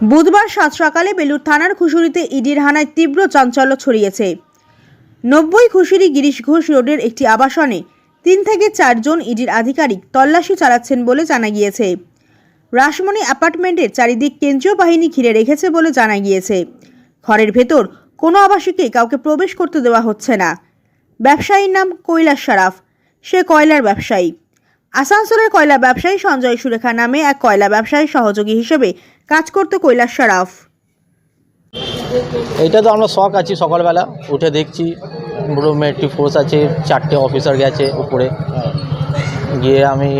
বুধবার সাত সকালে বেলুর থানার খুশুরিতে ইডির হানায় তীব্র চাঞ্চল্য ছড়িয়েছে। নব্বই খুশুরি গিরিশ ঘোষ রোডের একটি আবাসনে তিন থেকে চারজন ইডির আধিকারিক তল্লাশি চালাচ্ছেন বলে জানা গিয়েছে। রাসমণি অ্যাপার্টমেন্টের চারিদিক কেন্দ্রীয় বাহিনী ঘিরে রেখেছে বলে জানা গিয়েছে। ঘরের ভেতর কোনো আবাসিকে কাউকে প্রবেশ করতে দেওয়া হচ্ছে না। ব্যবসায়ীর নাম কৈলাস সারাফ। সে কয়লার ব্যবসায়ী। আসানসোলের কয়লা ব্যবসায়ী সঞ্জয় সুরেখা নামে এক কয়লা ব্যবসায়ী সহযোগী হিসেবে কাজ করত কৈলাস সারাফ। এটা তো আমরা শখ আছি সকালবেলা, উঠে দেখছি পুরো মেট্রিক ফোর্স আছে, চারটে অফিসার গেছে উপরে। গিয়ে আমি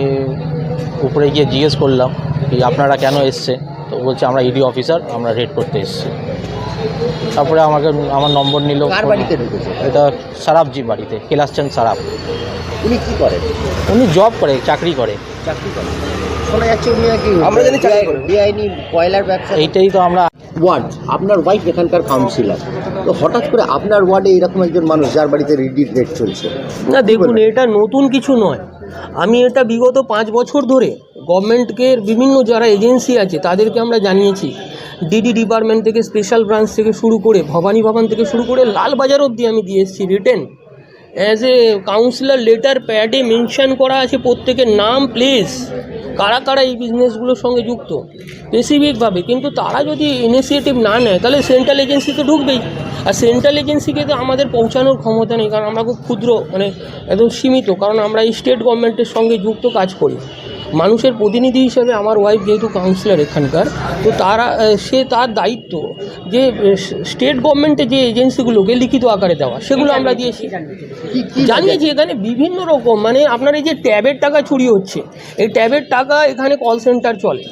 উপরে গিয়ে জিজ্ঞেস করলাম কি আপনারা কেন এসছে তো বলছে, আমরা ইডি অফিসার আমরা রেড করতে এসেছি। তারপরে আমাকে আমার নম্বর নিল কার বাড়িতে ঢুকেছে এটা সারাফজি বাড়িতে কেলাসচান সারাফ উনি কি করেন? উনি জব করে চাকরি করে। চাকরি করেন শোনা যাচ্ছে উনি নাকি আমরা জানি চাকরি বেআই- বেআইনি কয়লার ব্যবসা এইটাই তো আমরা ওয়ার্ড আপনার ওয়াইফ এখানকার কাউন্সিলর তো হঠাৎ করে আপনার ওয়ার্ডে এরকম একজন মানুষ যার বাড়িতে রেডি রেট চলছে? না দেখুন এটা নতুন কিছু নয়। আমি এটা বিগত পাঁচ বছর ধরে গভর্নমেন্টকে বিভিন্ন যারা এজেন্সি আছে তাদেরকে আমরা জানিয়েছি। ডিডি ডিপার্টমেন্ট থেকে স্পেশাল ব্রাঞ্চ থেকে শুরু করে ভবানী ভবন থেকে শুরু করে লালবাজার অবধি আমি দিয়ে এসেছি written as a councillor letter প্যাডে মেনশান করা আছে প্রত্যেকের নাম প্লেস কারা কারা এই বিজনেসগুলোর সঙ্গে যুক্ত? স্পেসিফিকভাবে কিন্তু তারা যদি ইনিশিয়েটিভ না নেয়, তাহলে সেন্ট্রাল এজেন্সি তো ঢুকবেই। আর সেন্ট্রাল এজেন্সিকে তো আমাদের পৌঁছানোর ক্ষমতা নেই, কারণ আমরা খুব ক্ষুদ্র মানে একদম সীমিত, কারণ আমরা এই স্টেট গভর্নমেন্টের সঙ্গে যুক্ত কাজ করি। মানুষের প্রতিনিধি হিসেবে আমার ওয়াইফ যেহেতু কাউন্সিলর এখানকার, তো তারা সে তার দায়িত্ব যে স্টেট গভর্নমেন্টের যে এজেন্সিগুলোকে লিখিত আকারে দেওয়া, সেগুলো আমরা দিয়েছি। জানিয়েছি এখানে বিভিন্ন রকম মানে আপনার এই যে ট্যাবের টাকা চুরি হচ্ছে, এই ট্যাবের টাকা এখানে কল সেন্টার চলে।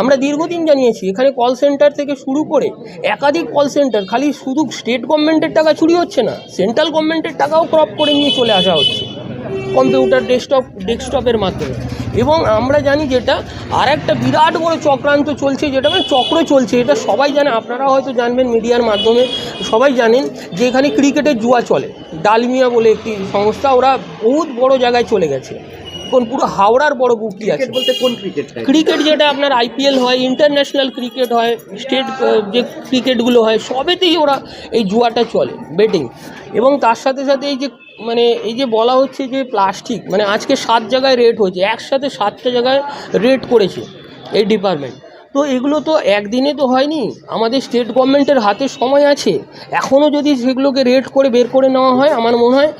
আমরা দীর্ঘদিন জানিয়েছি, এখানে কল সেন্টার থেকে শুরু করে একাধিক কল সেন্টার খালি শুধু স্টেট গভর্নমেন্টের টাকা চুরি হচ্ছে না সেন্ট্রাল গভর্নমেন্টের টাকাও ক্রপ করে নিয়ে চলে আসা হচ্ছে। কম্পিউটার ডেস্কটপ ডেস্কটপের মাধ্যমে। এবং আমরা জানি যেটা আর একটা বিরাট বড় চক্রান্ত চলছে যেটা মানে চক্র চলছে এটা সবাই জানে আপনারা হয়তো জানবেন মিডিয়ার মাধ্যমে সবাই জানেন যে এখানে ক্রিকেটের জুয়া চলে। ডালমিয়া বলে একটি সংস্থা ওরা বহুত বড় জায়গায় চলে গেছে। কোন পুরো হাওড়ার বড় বুকটি আছে। বলতে কোন ক্রিকেট ক্রিকেট যেটা আপনার আইপিএল হয় ইন্টারন্যাশনাল ক্রিকেট হয় স্টেট যে ক্রিকেটগুলো হয় সবেতেই ওরা এই জুয়াটা চলে বেটিং। এবং তার সাথে সাথে এই যে মানে এই যে বলা হচ্ছে যে প্লাস্টিক মানে আজকে সাত জায়গায় রেট হয়েছে একসাথে সাতটা জায়গায় রেট করেছে এই ডিপার্টমেন্ট। তো এগুলো তো একদিনে তো হয়নি আমাদের স্টেট গভর্নমেন্টের হাতে সময় আছে। এখনও যদি সেগুলোকে রেড করে বের করে নেওয়া হয় আমার মনে হয়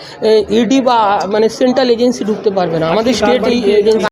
ইডি বা মানে সেন্ট্রাল এজেন্সি ঢুকতে পারবে না। আমাদের স্টেট এই এজেন্সি